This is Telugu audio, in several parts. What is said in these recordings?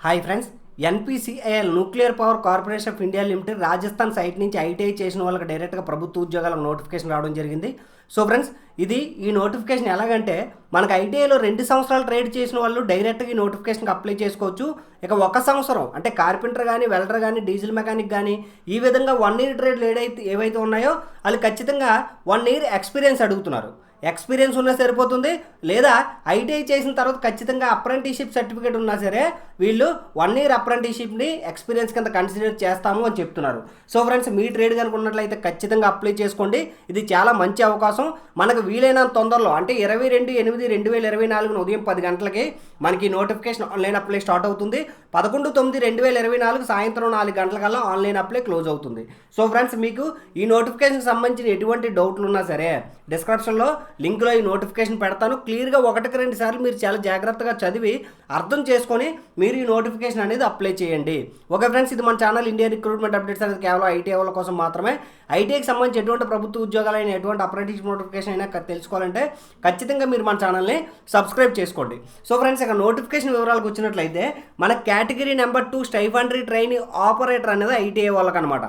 Hi friends NPCIL nuclear power corporation of India limited Rajasthan site నుంచి ఐటీఐ చేసిన వాళ్ళకి డైరెక్ట్గా ప్రభుత్వ ఉద్యోగాలకు నోటిఫికేషన్ రావడం జరిగింది. సో ఫ్రెండ్స్ ఇది ఈ నోటిఫికేషన్ ఎలాగంటే మనకు ఐటీఐలో రెండు సంవత్సరాలు ట్రేడ్ చేసిన వాళ్ళు డైరెక్ట్గా ఈ నోటిఫికేషన్కి అప్లై చేసుకోవచ్చు. ఇక ఒక సంవత్సరం అంటే కార్పెంటర్ కానీ వెల్డర్ కానీ డీజిల్ మెకానిక్ కానీ ఈ విధంగా వన్ ఇయర్ ట్రేడ్ ఏదైతే ఏవైతే ఉన్నాయో వాళ్ళు ఖచ్చితంగా వన్ ఇయర్ ఎక్స్పీరియన్స్ అడుగుతున్నారు. ఎక్స్పీరియన్స్ ఉన్నా సరిపోతుంది లేదా ఐటీఐ చేసిన తర్వాత ఖచ్చితంగా అప్రెంటిషిప్ సర్టిఫికేట్ ఉన్నా సరే వీళ్ళు వన్ ఇయర్ అప్రెంటిషిప్ని ఎక్స్పీరియన్స్ కింద కన్సిడర్ చేస్తాము అని చెప్తున్నారు. సో ఫ్రెండ్స్ మీ ట్రేడ్ కనుక ఉన్నట్లయితే ఖచ్చితంగా అప్లై చేసుకోండి. ఇది చాలా మంచి అవకాశం. మనకు వీలైనంత తొందరలో అంటే ఇరవై రెండు ఎనిమిది రెండు వేల ఇరవై నాలుగున ఉదయం పది గంటలకి మనకి నోటిఫికేషన్ ఆన్లైన్ అప్లై స్టార్ట్ అవుతుంది. పదకొండు తొమ్మిది రెండు వేల ఇరవై నాలుగు సాయంత్రం నాలుగు గంటల కల్లా ఆన్లైన్ అప్లై క్లోజ్ అవుతుంది. సో ఫ్రెండ్స్ మీకు ఈ నోటిఫికేషన్ సంబంధించిన ఎటువంటి డౌట్లు ఉన్నా సరే డిస్క్రిప్షన్లో లింక్లో ఈ నోటిఫికేషన్ పెడతాను. క్లియర్గా ఒకటికి రెండు సార్లు మీరు చాలా జాగ్రత్తగా చదివి అర్థం చేసుకొని మీరు ఈ నోటిఫికేషన్ అనేది అప్లై చేయండి. ఓకే ఫ్రెండ్స్ ఇది మన ఛానల్ ఇండియా రిక్రూట్మెంట్ అప్డేట్స్ అనేది కేవలం ఐటీ వాళ్ళ కోసం మాత్రమే. ఐటీఐకి సంబంధించి ఎటువంటి ప్రభుత్వ ఉద్యోగాలైన ఎటువంటి అప్రెంటిస్ నోటిఫికేషన్ అయినా తెలుసుకోవాలంటే ఖచ్చితంగా మీరు మన ఛానల్ని సబ్స్క్రైబ్ చేసుకోండి. సో ఫ్రెండ్స్ ఇక నోటిఫికేషన్ వివరాలకు వచ్చినట్లయితే మన category number two stipendiary train operator అనేది ఐటీఐ వాళ్ళకనమాట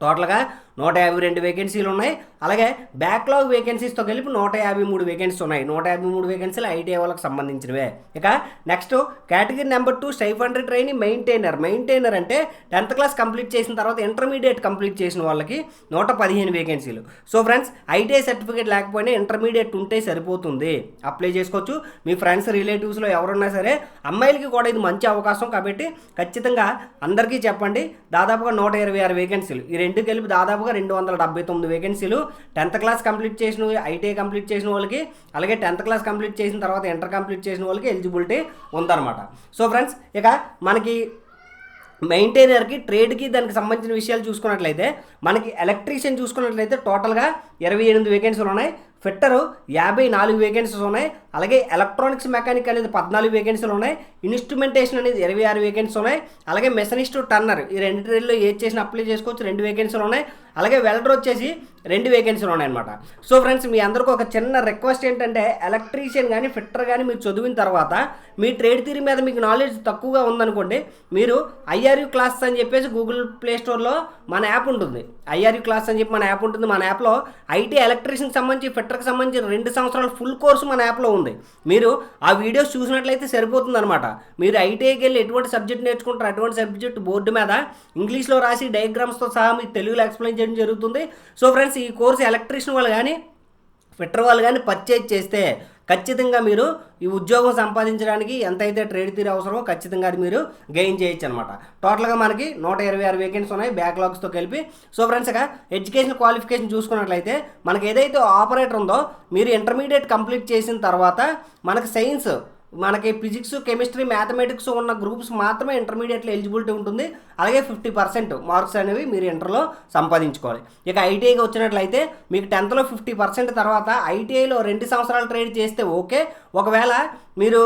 టోటల్గా నూట యాభై రెండు వేకెన్సీలు ఉన్నాయి. అలాగే బ్యాక్లాగ్ వేకెన్సీస్తో కలిపి నూట యాభై మూడు వేకెన్సీ ఉన్నాయి. నూట యాభై మూడు వేకెన్సీలు ఐటీఐ వాళ్ళకి సంబంధించినవే. ఇక next category number two stipendiary train maintainer maintainer అంటే టెన్త్ క్లాస్ కంప్లీట్ చేసిన తర్వాత ఇంటర్మీడియట్ కంప్లీట్ చేసిన వాళ్ళకి నూట పదిహేను వేకెన్సీలు సో ఫ్రెండ్స్ ఐటీఐ సర్టిఫికేట్ లేకపోయినా ఇంటర్మీడియట్ ఉంటే సరిపోతుంది. అప్లై చేసుకోవచ్చు. మీ ఫ్రెండ్స్ రిలేటివ్స్లో ఎవరున్నా సరే అమ్మాయిలకి కూడా ఇది మంచి అవకాశం కాబట్టి ఖచ్చితంగా అందరికీ చెప్పండి. దాదాపుగా నూట ఇరవై ఆరు వేకెన్సీలు ఈ రెండు కలిపి దాదాపుగా రెండు వందల డెబ్బై తొమ్మిది వేకెన్సీలు టెన్త్ క్లాస్ కంప్లీట్ చేసిన ఐటీఐ కంప్లీట్ చేసిన వాళ్ళకి అలాగే టెన్త్ క్లాస్ కంప్లీట్ చేసిన తర్వాత ఇంటర్ కంప్లీట్ చేసిన వాళ్ళకి ఎలిజిబిలిటీ ఉందన్నమాట. సో ఫ్రెండ్స్ ఇక మనకి మెయింటైనర్కి ట్రేడ్కి దానికి సంబంధించిన విషయాలు చూసుకున్నట్లయితే మనకి ఎలక్ట్రీషియన్ చూసుకున్నట్లయితే టోటల్గా ఇరవై ఎనిమిది వేకెన్సీలు ఉన్నాయి. ఫిట్టరు యాభై నాలుగు వేకెన్సీస్ ఉన్నాయి. అలాగే ఎలక్ట్రానిక్స్ మెకానిక్ అనేది పద్నాలుగు వేకెన్సీలు ఉన్నాయి. ఇన్స్ట్రుమెంటేషన్ అనేది ఇరవై ఆరు వేకెన్సీ ఉన్నాయి. అలాగే మెషనిస్ట్ టర్నర్ ఈ రెండు ట్రేడ్లో ఏది చేసిన అప్లై చేసుకోవచ్చు. రెండు వేకెన్సీలు ఉన్నాయి. అలాగే వెల్డర్ వచ్చేసి రెండు వేకెన్సీలు ఉన్నాయన్నమాట. సో ఫ్రెండ్స్ మీ అందరికీ ఒక చిన్న రిక్వెస్ట్ ఏంటంటే ఎలక్ట్రీషియన్ కానీ ఫిట్టర్ కానీ మీరు చదివిన తర్వాత మీ ట్రేడ్ థిరీ మీద మీకు నాలెడ్జ్ తక్కువగా ఉందనుకోండి మీరు ఐఆర్యూ క్లాస్ అని చెప్పేసి గూగుల్ ప్లే స్టోర్లో మన యాప్ ఉంటుంది. ఐఆర్యూ క్లాస్ అని చెప్పి మన యాప్ ఉంటుంది. మన యాప్లో ఐటీ ఎలక్ట్రీషియన్కి సంబంధించి ఫిట్టర్కి సంబంధించి రెండు సంవత్సరాల ఫుల్ కోర్సు మన యాప్లో ఉంది. మీరు ఆ వీడియోస్ చూసినట్లయితే సరిపోతుంది అనమాట మీరు ఐటీఐకి వెళ్ళి ఎటువంటి సబ్జెక్ట్ నేర్చుకుంటారు? అటువంటి సబ్జెక్ట్ బోర్డు మీద ఇంగ్లీష్లో రాసి డయాగ్రామ్స్తో సహా మీకు తెలుగులో ఎక్స్ప్లెయిన్ చేయడం జరుగుతుంది. సో ఫ్రెండ్స్ ఈ కోర్సు ఎలక్ట్రీషియన్ వాళ్ళు కానీ ఫిట్టర్ వాళ్ళు కానీ పర్చేజ్ చేస్తే ఖచ్చితంగా మీరు ఈ ఉద్యోగం సంపాదించడానికి ఎంతైతే ట్రేడ్ తీరు అవసరమో ఖచ్చితంగా అది మీరు గెయిన్ చేయొచ్చు అనమాట టోటల్గా మనకి నూట ఇరవై ఆరు వేకెన్సీ ఉన్నాయి బ్యాక్లాగ్స్తో కలిపి. సో ఫ్రెండ్స్ ఇక ఎడ్యుకేషన్ క్వాలిఫికేషన్ చూసుకున్నట్లయితే మనకి ఏదైతే ఆపరేటర్ ఉందో మీరు ఇంటర్మీడియట్ కంప్లీట్ చేసిన తర్వాత మనకి సైన్స్ మనకి ఫిజిక్స్ కెమిస్ట్రీ మ్యాథమెటిక్స్ ఉన్న గ్రూప్స్ మాత్రమే ఇంటర్మీడియట్లో ఎలిజిబిలిటీ ఉంటుంది. అలాగే ఫిఫ్టీ పర్సెంట్ మార్క్స్ అనేవి మీరు ఇంటర్లో సంపాదించుకోవాలి. ఇక ఐటీఐకి వచ్చినట్లయితే మీకు టెన్త్లో ఫిఫ్టీ పర్సెంట్ తర్వాత ఐటీఐలో రెండు సంవత్సరాలు ట్రేడ్ చేస్తే ఓకే ఒకవేళ మీరు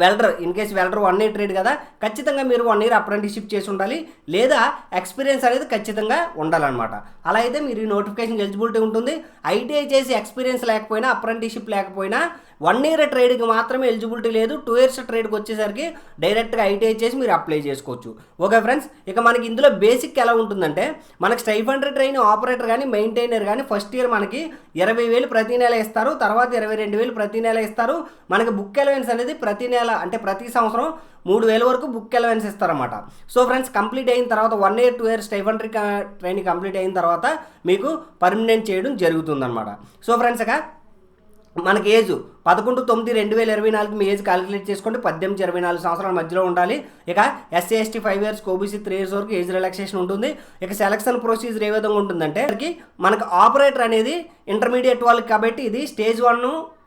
welder in case welder one year trade కదా ఖచ్చితంగా మీరు వన్ ఇయర్ అప్రెంటిషిప్ చేసి ఉండాలి. లేదా ఎక్స్పీరియన్స్ అనేది ఖచ్చితంగా ఉండాలన్నమాట. అలా అయితే మీరు ఈ నోటిఫికేషన్ ఎలిజిబిలిటీ ఉంటుంది. ఐటీఐ చేసి ఎక్స్పీరియన్స్ లేకపోయినా అప్రెంటిషిప్ లేకపోయినా వన్ ఇయర్ ట్రేడ్కి మాత్రమే ఎలిజిబిలిటీ లేదు. టూ ఇయర్స్ ట్రేడ్కి వచ్చేసరికి డైరెక్ట్గా ఐటీఐ చేసి మీరు అప్లై చేసుకోవచ్చు. ఓకే ఫ్రెండ్స్ ఇక మనకి ఇందులో బేసిక్ ఎలా ఉంటుందంటే మనకి స్టైఫండరీ ట్రైన్ ఆపరేటర్ కానీ మెయింటైనర్ కానీ ఫస్ట్ ఇయర్ మనకి ఇరవై వేలు ప్రతి నెల ఇస్తారు. తర్వాత ఇరవై రెండు వేలు ప్రతి నెల ఇస్తారు. మనకి బుక్ అలవెన్స్ అనేది ప్రతి నెల అంటే ప్రతి సంవత్సరం మూడు వేల వరకు బుక్ ఎలవెన్స్ ఇస్తారన్నమాట. సో ఫ్రెండ్స్ కంప్లీట్ అయిన తర్వాత one year two year stipendiary training complete అయిన తర్వాత మీకు పర్మనెంట్ చేయడం జరుగుతుందన్నమాట. సో ఫ్రెండ్స్ ఇక మనకి ఏజ్ పదకొండు తొమ్మిది రెండు వేల ఇరవై నాలుగు మీ ఏజ్ క్యాలిక్యులేట్ చేసుకోండి. పద్దెనిమిది ఇరవై నాలుగు సంవత్సరాల మధ్యలో ఉండాలి. ఇక SC ST five years OBC three years వరకు ఏజ్ రిలాక్సేషన్ ఉంటుంది. ఇక సెలక్షన్ ప్రొసీజర్ ఏ విధంగా ఉంటుందంటే మనకి మనకు ఆపరేటర్ అనేది ఇంటర్మీడియట్ వాళ్ళకి కాబట్టి ఇది స్టేజ్ వన్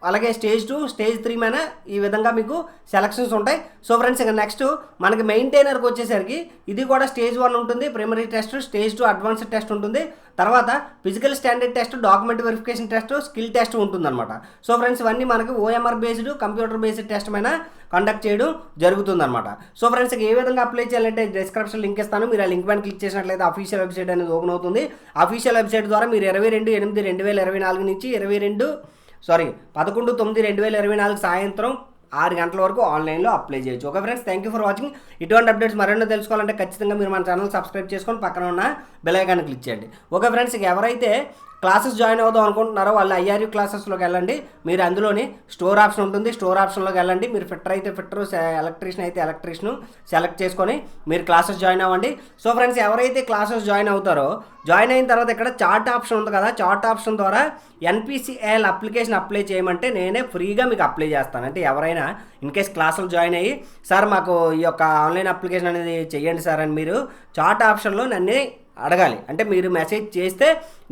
అలాగే స్టేజ్ టూ స్టేజ్ త్రీ మీద ఈ విధంగా మీకు సెలక్షన్స్ ఉంటాయి. సో ఫ్రెండ్స్ ఇక నెక్స్ట్ మనకి మెయింటైనర్కి వచ్చేసరికి ఇది కూడా స్టేజ్ వన్ ఉంటుంది. Primary test stage two advanced test ఉంటుంది. తర్వాత physical standard test document verification test skill test ఉంటుందన్నమాట. సో ఫ్రెండ్స్ ఇవన్నీ మనకి OMR based computer based test పైన కండక్ట్ చేయడం జరుగుతుందన్నమాట. సో ఫ్రెండ్స్ ఏ విధంగా అప్లై చేయాలంటే డిస్క్రిప్షన్ లింక్ ఇస్తాను. మీరు ఆ లింక్ పైన క్లిక్ చేసినట్లయితే అఫీషియల్ వెబ్సైట్ అనేది ఓపెన్ అవుతుంది. అఫీషియల్ వెబ్సైట్ ద్వారా మీరు ఇరవై రెండు ఎనిమిది రెండు వేల ఇరవై నాలుగు నుంచి ఇరవై రెండు సారీ పదకొండు తొమ్మిది రెండు వేల ఇరవై నాలుగు సాయంత్రం ఆరు గంటల వరకు ఆన్లైన్లో అప్లై చేయొచ్చు. Okay friends thank you for watching ఇటువంటి అప్డేట్స్ మరెన్నో తెలుసుకోవాలంటే ఖచ్చితంగా మీరు మన ఛానల్ సబ్స్క్రైబ్ చేసుకొని పక్కన ఉన్న బెల్ ఐకాన్ క్లిక్ చేయండి. ఓకే ఫ్రెండ్స్ ఎవరైతే క్లాసెస్ జాయిన్ అవుదాం అనుకుంటున్నారో వాళ్ళు ఐఆర్యూ క్లాసెస్లోకి వెళ్ళండి. మీరు అందులోని స్టోర్ ఆప్షన్ ఉంటుంది. స్టోర్ ఆప్షన్లోకి వెళ్ళండి. మీరు ఫిట్టర్ అయితే ఫిట్టర్ ఎలక్ట్రీషియన్ అయితే ఎలక్ట్రీషియన్ సెలెక్ట్ చేసుకొని మీరు క్లాసెస్ జాయిన్ అవ్వండి. సో ఫ్రెండ్స్ ఎవరైతే క్లాసెస్ జాయిన్ అవుతారో జాయిన్ అయిన తర్వాత ఇక్కడ చార్ట్ ఆప్షన్ ఉంది కదా చార్ట్ ఆప్షన్ ద్వారా ఎన్పిసిఎల్ అప్లికేషన్ అప్లై చేయమంటే నేనే ఫ్రీగా మీకు అప్లై చేస్తాను. అంటే ఎవరైనా ఇన్ కేస్ క్లాసులు జాయిన్ అయ్యి సార్ మాకు ఈ యొక్క ఆన్లైన్ అప్లికేషన్ అనేది చేయండి సార్ అని మీరు చార్ట్ ఆప్షన్లో నన్ను అడగాలి. అంటే మీరు మెసేజ్ చేస్తే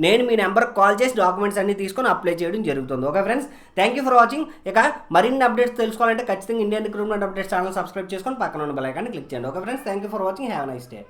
నేను మీ నెంబర్కి కాల్ చేసి డాక్యుమెంట్స్ అన్ని తీసుకొని అప్లై చేయడం జరుగుతుంది. Okay friends thank you for watching ఇక మరిన్ని అప్డేట్స్ తెలుసుకోవాలంటే ఖచ్చితంగా Indian recruitment updates channel subscribe చేసుకొని పక్కన ఉన్న బెల్ ఐకాన్ని క్లిక్ చేయండి. Okay friends thank you for watching have nice day